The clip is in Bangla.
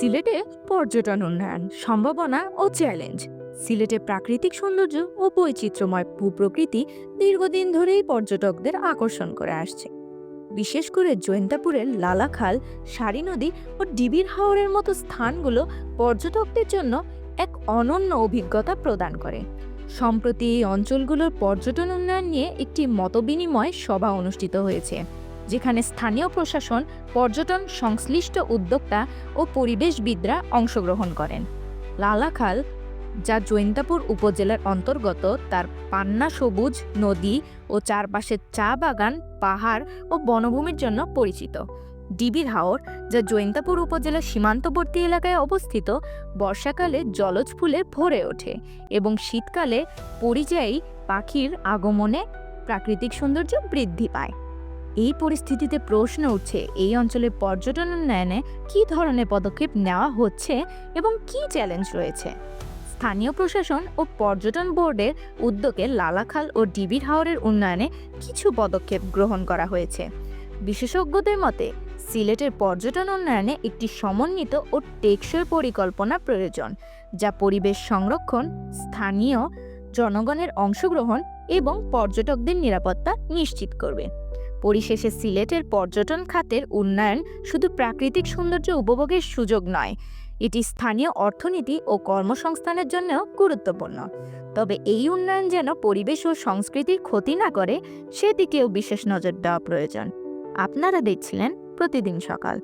সিলেটে পর্যটন উন্নয়ন, সম্ভাবনা ও চ্যালেঞ্জ। সিলেটে প্রাকৃতিক সৌন্দর্য ও বৈচিত্র্যময় ভূপ্রকৃতি দীর্ঘদিন ধরেই পর্যটকদের আকর্ষণ করে আসছে। বিশেষ করে জৈন্তাপুরের লালাখাল, সারি নদী ও ডিবির হাওরের মতো স্থানগুলো পর্যটকদের জন্য এক অনন্য অভিজ্ঞতা প্রদান করে। সম্প্রতি এই অঞ্চলগুলোর পর্যটন উন্নয়ন নিয়ে একটি মতবিনিময় সভা অনুষ্ঠিত হয়েছে। যেখানে স্থানীয় প্রশাসন, পর্যটন, সংশ্লিষ্ট উদ্যোক্তা ও পরিবেশবিদরা অংশগ্রহণ করেন। লালাখাল যা জৈন্তাপুর উপজেলার অন্তর্গত, তার পান্না সবুজ নদী ও চারপাশের চা বাগান, পাহাড় ও বনভূমির জন্য পরিচিত। ডিবির হাওর, যা জৈন্তাপুর উপজেলার সীমান্তবর্তী এলাকায় অবস্থিত, বর্ষাকালে জলজ ফুলে ভরে ওঠে এবং শীতকালে পরিযায়ী পাখির আগমনে প্রাকৃতিক সৌন্দর্য বৃদ্ধি পায়। এই পরিস্থিতিতে প্রশ্ন উঠছে, এই অঞ্চলে পর্যটন উন্নয়নে কী ধরনের পদক্ষেপ নেওয়া হচ্ছে এবং কী চ্যালেঞ্জ রয়েছে? স্থানীয় প্রশাসন ও পর্যটন বোর্ডের উদ্যোগে লালাখাল ও ডিবির হাওরের উন্নয়নে কিছু পদক্ষেপ গ্রহণ করা হয়েছে। বিশেষজ্ঞদের মতে, সিলেটের পর্যটন উন্নয়নে একটি সমন্বিত ও টেকসই পরিকল্পনা প্রয়োজন, যা পরিবেশ সংরক্ষণ, স্থানীয় জনগণের অংশগ্রহণ এবং পর্যটকদের নিরাপত্তা নিশ্চিত করবে। পরিশেষে সিলেটের পর্যটন খাতের উন্নয়ন শুধু প্রাকৃতিক সৌন্দর্য উপভোগের সুযোগ নয়, এটি স্থানীয় অর্থনীতি ও কর্মসংস্থানের জন্যও গুরুত্বপূর্ণ। তবে এই উন্নয়ন যেন পরিবেশ ও সংস্কৃতির ক্ষতি না করে, সেদিকেও বিশেষ নজর দেওয়া প্রয়োজন। আপনারা দেখছিলেন প্রতিদিন সকাল।